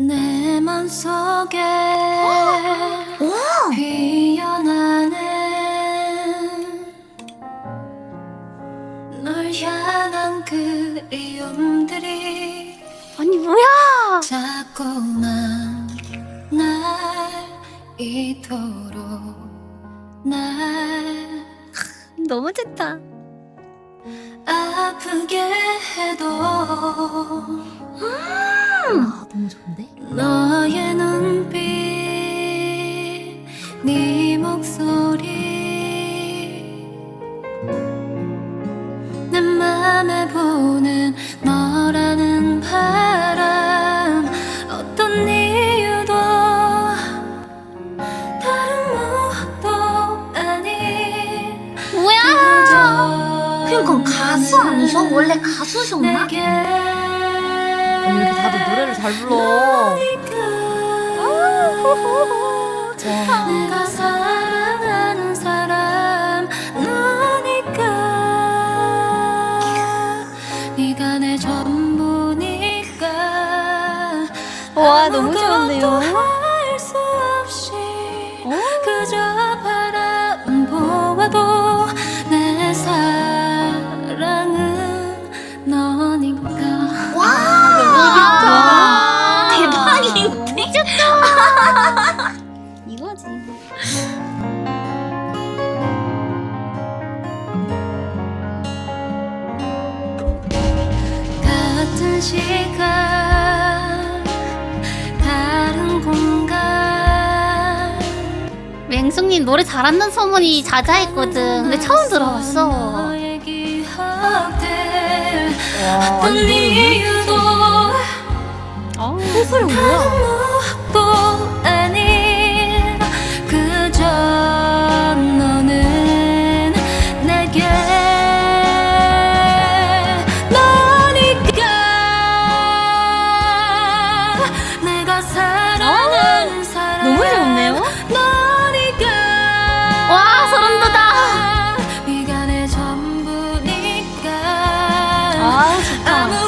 내 맘속에 와! 피어나는 널 향한 그리움들이 아니 뭐야? 자꾸만 날 이토록 날 너무 좋다. 아프게 해도 아 너무 좋은데? 너의 눈빛 네 목소리 내 맘에 부는 너라는 바람 어떤 이유도 다른 무엇도 아닌 뭐야? 그건 가수 아니셔? 원래 가수셨나? 내게 이렇게 다들 노래를 잘 불러? 너니까 내가 사랑하는 사람 너니까. 네가 내 전부니까. 와, 너무 좋은데요? 같은 시간 다른 공간 맹숙님 노래 잘한다는 소문이 자자했거든. 근데 처음 들어봤어. 너의 기억들 어떤 이유도 소설이 뭐야 아 좋다.